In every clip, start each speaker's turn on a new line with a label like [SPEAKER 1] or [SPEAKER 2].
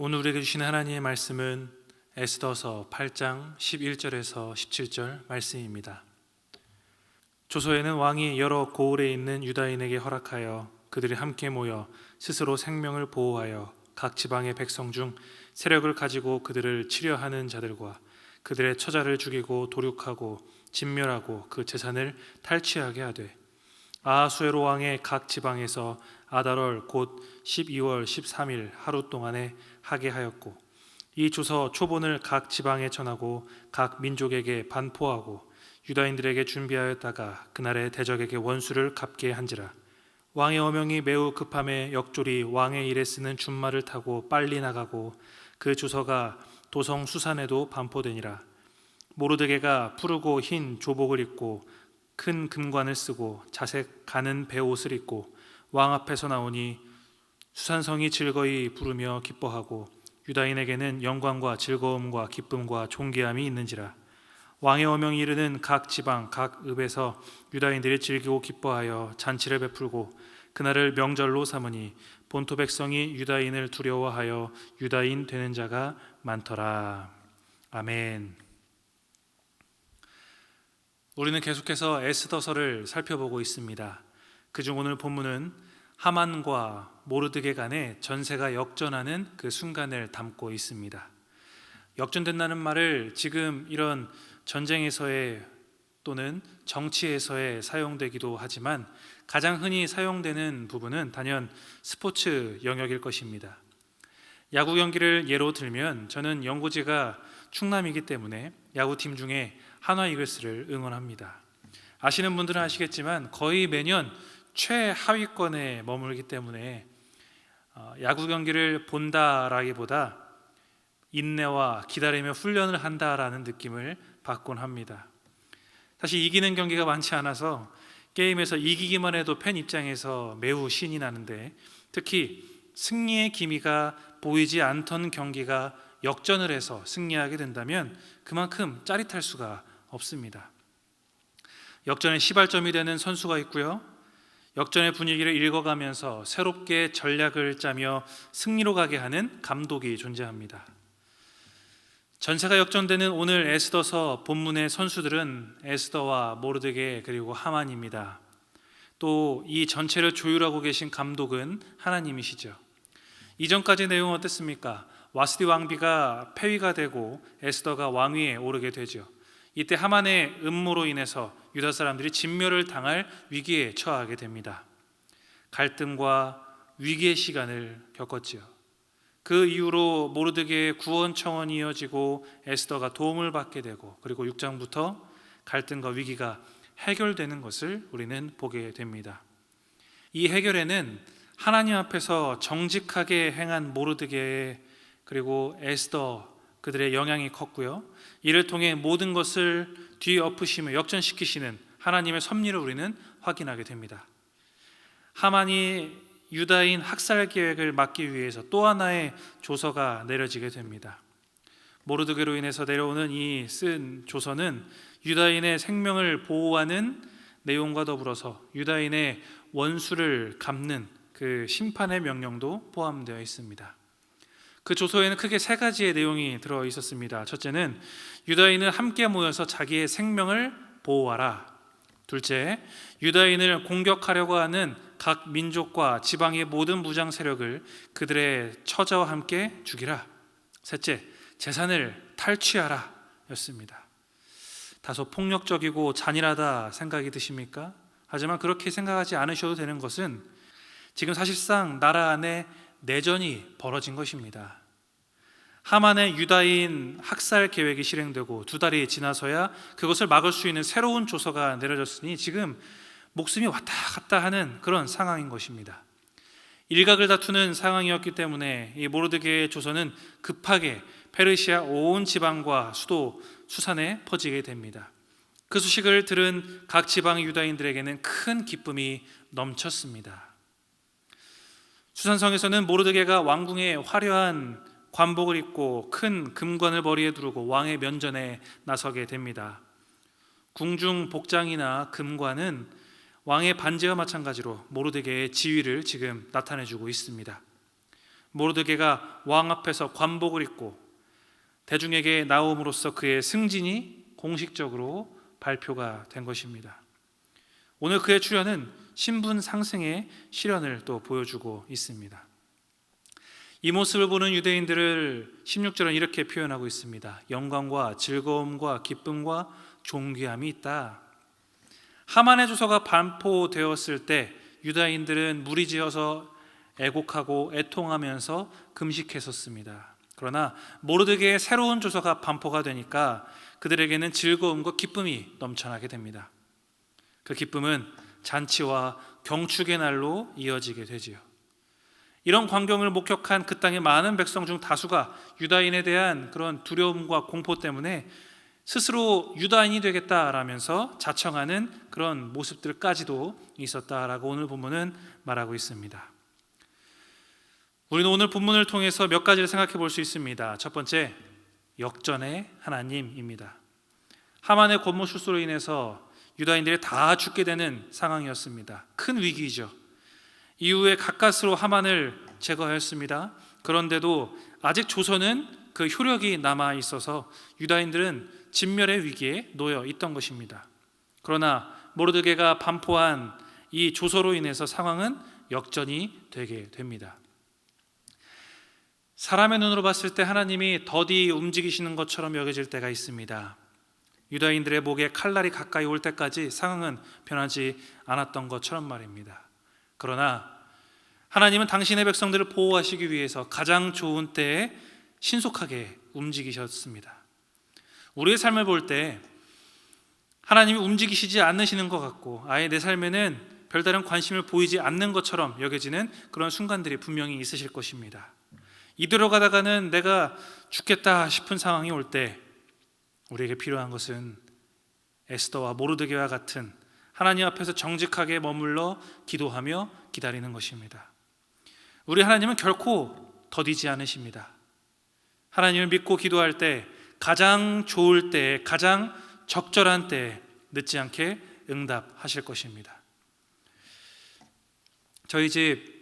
[SPEAKER 1] 오늘 우리에게 주신 하나님의 말씀은 에스더서 8장 11절에서 17절 말씀입니다. 조서에는 왕이 여러 고을에 있는 유다인에게 허락하여 그들이 함께 모여 스스로 생명을 보호하여 각 지방의 백성 중 세력을 가지고 그들을 치려하는 자들과 그들의 처자를 죽이고 도륙하고 진멸하고 그 재산을 탈취하게 하되 아하수에로 왕의 각 지방에서 아달월 곧 12월 13일 하루 동안에 하게 하였고 이 조서 초본을 각 지방에 전하고 각 민족에게 반포하고 유다인들에게 준비하였다가 그날에 대적에게 원수를 갚게 한지라. 왕의 어명이 매우 급함에 역졸이 왕의 일에 쓰는 준말을 타고 빨리 나가고 그 주서가 도성 수산에도 반포되니라. 모르드게가 푸르고 흰 조복을 입고 큰 금관을 쓰고 자색 가는 배옷을 입고 왕 앞에서 나오니 수산성이 즐거이 부르며 기뻐하고 유다인에게는 영광과 즐거움과 기쁨과 존귀함이 있는지라 왕의 어명이 이르는 각 지방 각 읍에서 유다인들이 즐기고 기뻐하여 잔치를 베풀고 그날을 명절로 삼으니 본토 백성이 유다인을 두려워하여 유다인 되는 자가 많더라 아멘. 우리는 계속해서 에스더서를 살펴보고 있습니다. 그중 오늘 본문은 하만과 모르드게 간의 전세가 역전하는 그 순간을 담고 있습니다. 역전된다는 말을 지금 이런 전쟁에서의 또는 정치에서의 사용되기도 하지만 가장 흔히 사용되는 부분은 단연 스포츠 영역일 것입니다. 야구 경기를 예로 들면 저는 연고지가 충남이기 때문에 야구팀 중에 한화 이글스를 응원합니다. 아시는 분들은 아시겠지만 거의 매년 최하위권에 머물기 때문에 어, 야구 경기를 본다라기보다 인내와 기다리며 훈련을 한다라는 느낌을 받곤 합니다. 사실 이기는 경기가 많지 않아서 게임에서 이기기만 해도 팬 입장에서 매우 신이 나는데 특히 승리의 기미가 보이지 않던 경기가 역전을 해서 승리하게 된다면 그만큼 짜릿할 수가 없습니다. 역전의 시발점이 되는 선수가 있고요. 역전의 분위기를 읽어가면서 새롭게 전략을 짜며 승리로 가게 하는 감독이 존재합니다. 전세가 역전되는 오늘 에스더서 본문의 선수들은 에스더와 모르드게 그리고 하만입니다. 또 이 전체를 조율하고 계신 감독은 하나님이시죠. 이전까지 내용 어땠습니까? 와스디 왕비가 폐위가 되고 에스더가 왕위에 오르게 되죠. 이때 하만의 음모로 인해서 유다 사람들이 진멸을 당할 위기에 처하게 됩니다. 갈등과 위기의 시간을 겪었지요. 그 이후로 모르드게의 구원 청원이 이어지고 에스더가 도움을 받게 되고 그리고 6장부터 갈등과 위기가 해결되는 것을 우리는 보게 됩니다. 이 해결에는 하나님 앞에서 정직하게 행한 모르드게 그리고 에스더 그들의 영향이 컸고요. 이를 통해 모든 것을 뒤엎으시며 역전시키시는 하나님의 섭리를 우리는 확인하게 됩니다. 하만이 유다인 학살 계획을 막기 위해서 또 하나의 조서가 내려지게 됩니다. 모르드게로 인해서 내려오는 이 쓴 조서는 유다인의 생명을 보호하는 내용과 더불어서 유다인의 원수를 갚는 그 심판의 명령도 포함되어 있습니다. 그 조서에는 크게 세 가지의 내용이 들어 있었습니다. 첫째는 유다인은 함께 모여서 자기의 생명을 보호하라. 둘째, 유다인을 공격하려고 하는 각 민족과 지방의 모든 무장 세력을 그들의 처자와 함께 죽이라. 셋째, 재산을 탈취하라. 였습니다. 다소 폭력적이고 잔인하다 생각이 드십니까? 하지만 그렇게 생각하지 않으셔도 되는 것은 지금 사실상 나라 안에 내전이 벌어진 것입니다. 하만의 유다인 학살 계획이 실행되고 두 달이 지나서야 그것을 막을 수 있는 새로운 조서가 내려졌으니 지금 목숨이 왔다 갔다 하는 그런 상황인 것입니다. 일각을 다투는 상황이었기 때문에 이 모르드게의 조서는 급하게 페르시아 온 지방과 수도 수산에 퍼지게 됩니다. 그 소식을 들은 각 지방 유다인들에게는 큰 기쁨이 넘쳤습니다. 수산성에서는 모르드게가 왕궁의 화려한 관복을 입고 큰 금관을 머리에 두르고 왕의 면전에 나서게 됩니다. 궁중 복장이나 금관은 왕의 반지와 마찬가지로 모르드게의 지위를 지금 나타내주고 있습니다. 모르드게가 왕 앞에서 관복을 입고 대중에게 나옴으로써 그의 승진이 공식적으로 발표가 된 것입니다. 오늘 그의 출현은 신분 상승의 실현을 또 보여주고 있습니다. 이 모습을 보는 유대인들을 16절은 이렇게 표현하고 있습니다. 영광과 즐거움과 기쁨과 존귀함이 있다. 하만의 주소가 반포되었을 때 유다인들은 무리지어서 애곡하고 애통하면서 금식했었습니다. 그러나 모르드게의 새로운 주소가 반포가 되니까 그들에게는 즐거움과 기쁨이 넘쳐나게 됩니다. 그 기쁨은 잔치와 경축의 날로 이어지게 되지요. 이런 광경을 목격한 그 땅의 많은 백성 중 다수가 유다인에 대한 그런 두려움과 공포 때문에 스스로 유다인이 되겠다라면서 자청하는 그런 모습들까지도 있었다라고 오늘 본문은 말하고 있습니다. 우리는 오늘 본문을 통해서 몇 가지를 생각해 볼 수 있습니다. 첫 번째, 역전의 하나님입니다. 하만의 권모 실수로 인해서 유다인들이 다 죽게 되는 상황이었습니다. 큰 위기죠. 이후에 가까스로 하만을 제거하였습니다. 그런데도 아직 조선은 그 효력이 남아 있어서 유다인들은 진멸의 위기에 놓여 있던 것입니다. 그러나 모르드게가 반포한 이 조서로 인해서 상황은 역전이 되게 됩니다. 사람의 눈으로 봤을 때 하나님이 더디 움직이시는 것처럼 여겨질 때가 있습니다. 유다인들의 목에 칼날이 가까이 올 때까지 상황은 변하지 않았던 것처럼 말입니다. 그러나 하나님은 당신의 백성들을 보호하시기 위해서 가장 좋은 때에 신속하게 움직이셨습니다. 우리의 삶을 볼 때 하나님이 움직이시지 않으시는 것 같고 아예 내 삶에는 별다른 관심을 보이지 않는 것처럼 여겨지는 그런 순간들이 분명히 있으실 것입니다. 이대로 가다가는 내가 죽겠다 싶은 상황이 올 때 우리에게 필요한 것은 에스더와 모르드게와 같은 하나님 앞에서 정직하게 머물러 기도하며 기다리는 것입니다. 우리 하나님은 결코 더디지 않으십니다. 하나님을 믿고 기도할 때 가장 좋을 때, 가장 적절한 때 늦지 않게 응답하실 것입니다. 저희 집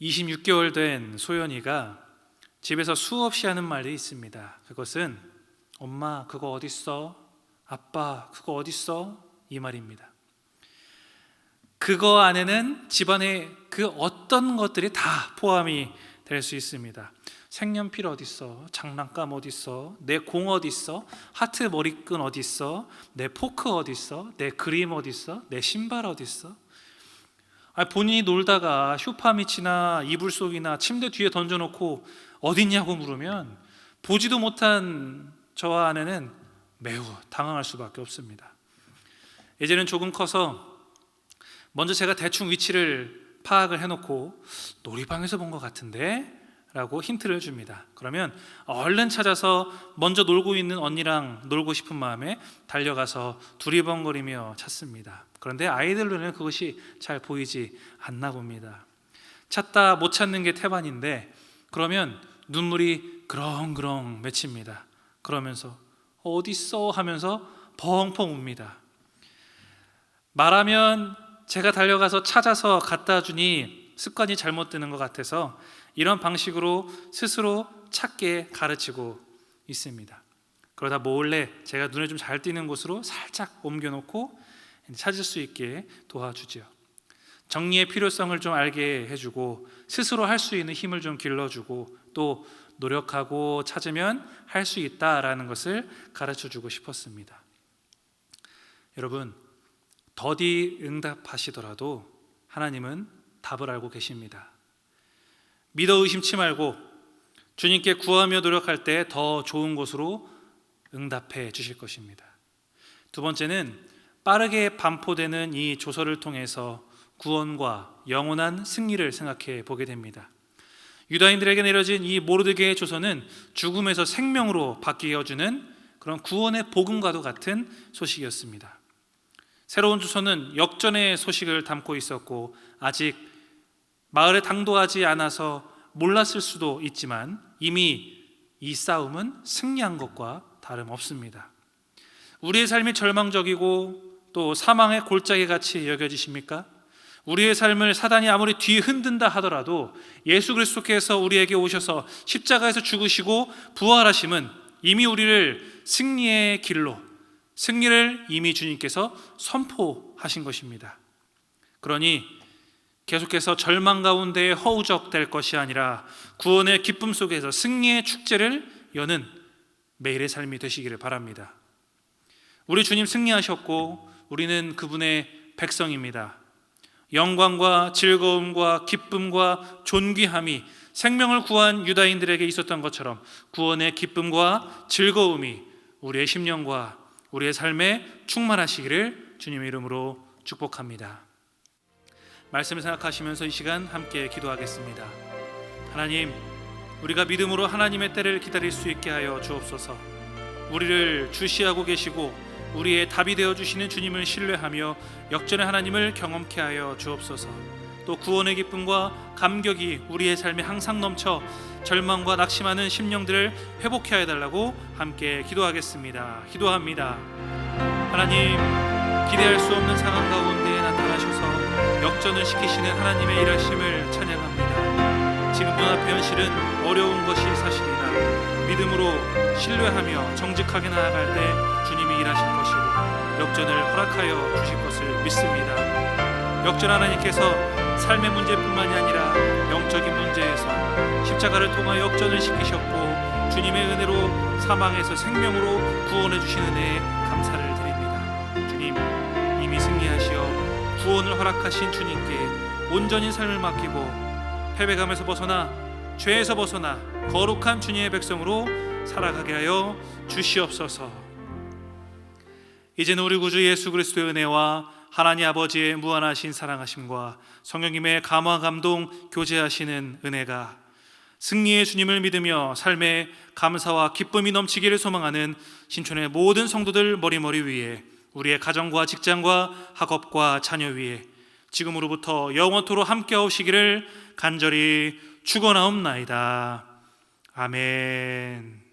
[SPEAKER 1] 26개월 된 소연이가 집에서 수없이 하는 말이 있습니다. 그것은 엄마 그거 어딨어? 아빠 그거 어딨어? 이 말입니다. 그거 안에는 집안의 그 어떤 것들이 다 포함이 될 수 있습니다. 색연필 어디 있어? 장난감 어디 있어? 내 공 어디 있어? 하트 머리끈 어디 있어? 내 포크 어디 있어? 내 그림 어디 있어? 내 신발 어디 있어? 아, 본인이 놀다가 쇼파 밑이나 이불 속이나 침대 뒤에 던져놓고 어딨냐고 물으면 보지도 못한 저와 아내는 매우 당황할 수밖에 없습니다. 예전엔 조금 커서 먼저 제가 대충 위치를 파악을 해놓고 놀이방에서 본 것 같은데 라고 힌트를 줍니다. 그러면 얼른 찾아서 먼저 놀고 있는 언니랑 놀고 싶은 마음에 달려가서 두리번거리며 찾습니다. 그런데 아이들 눈에는 그것이 잘 보이지 않나 봅니다. 찾다 못 찾는 게 태반인데 그러면 눈물이 그렁그렁 맺힙니다. 그러면서 어디 있어 하면서 펑펑 웁니다. 말하면 제가 달려가서 찾아서 갖다 주니 습관이 잘못되는 것 같아서 이런 방식으로 스스로 찾게 가르치고 있습니다. 그러다 몰래 제가 눈에 좀 잘 띄는 곳으로 살짝 옮겨놓고 찾을 수 있게 도와주지요. 정리의 필요성을 좀 알게 해주고 스스로 할 수 있는 힘을 좀 길러주고 또 노력하고 찾으면 할 수 있다라는 것을 가르쳐 주고 싶었습니다. 여러분, 더디 응답하시더라도 하나님은 답을 알고 계십니다. 믿어 의심치 말고 주님께 구하며 노력할 때 더 좋은 곳으로 응답해 주실 것입니다. 두 번째는 빠르게 반포되는 이 조서를 통해서 구원과 영원한 승리를 생각해 보게 됩니다. 유다인들에게 내려진 이 모르드게의 조서는 죽음에서 생명으로 바뀌어주는 그런 구원의 복음과도 같은 소식이었습니다. 새로운 조서는 역전의 소식을 담고 있었고 아직 마을에 당도하지 않아서 몰랐을 수도 있지만 이미 이 싸움은 승리한 것과 다름없습니다. 우리의 삶이 절망적이고 또 사망의 골짜기 같이 여겨지십니까? 우리의 삶을 사단이 아무리 뒤 흔든다 하더라도 예수 그리스도께서 우리에게 오셔서 십자가에서 죽으시고 부활하심은 이미 우리를 승리의 길로 승리를 이미 주님께서 선포하신 것입니다. 그러니 계속해서 절망 가운데 허우적될 것이 아니라 구원의 기쁨 속에서 승리의 축제를 여는 매일의 삶이 되시기를 바랍니다. 우리 주님 승리하셨고 우리는 그분의 백성입니다. 영광과 즐거움과 기쁨과 존귀함이 생명을 구한 유다인들에게 있었던 것처럼 구원의 기쁨과 즐거움이 우리의 심령과 우리의 삶에 충만하시기를 주님의 이름으로 축복합니다. 말씀을 생각하시면서 이 시간 함께 기도하겠습니다. 하나님, 우리가 믿음으로 하나님의 때를 기다릴 수 있게 하여 주옵소서. 우리를 주시하고 계시고 우리의 답이 되어 주시는 주님을 신뢰하며 역전의 하나님을 경험케 하여 주옵소서. 또 구원의 기쁨과 감격이 우리의 삶에 항상 넘쳐 절망과 낙심하는 심령들을 회복해 해 달라고 함께 기도하겠습니다. 기도합니다. 하나님, 기대할 수 없는 상황 가운데 나타나셔서 역전을 시키시는 하나님의 일하심을 찬양합니다. 지금 눈앞의 현실은 어려운 것이 사실이나 믿음으로 신뢰하며 정직하게 나아갈 때 주님이 일하실 것이고 역전을 허락하여 주실 것을 믿습니다. 역전 하나님께서 삶의 문제뿐만이 아니라 영적인 문제에서 십자가를 통하여 역전을 시키셨고 주님의 은혜로 사망에서 생명으로 구원해 주신 은혜에 감사를 드립니다. 주님 이미 승리하시어 구원을 허락하신 주님께 온전히 삶을 맡기고 패배감에서 벗어나 죄에서 벗어나 거룩한 주님의 백성으로 살아가게 하여 주시옵소서. 이제는 우리 구주 예수 그리스도의 은혜와 하나님 아버지의 무한하신 사랑하심과 성령님의 감화 감동 교제하시는 은혜가 승리의 주님을 믿으며 삶에 감사와 기쁨이 넘치기를 소망하는 신촌의 모든 성도들 머리머리 위에 우리의 가정과 직장과 학업과 자녀 위에 지금으로부터 영원토로 함께 하시기를 간절히 축원하옵나이다. 아멘.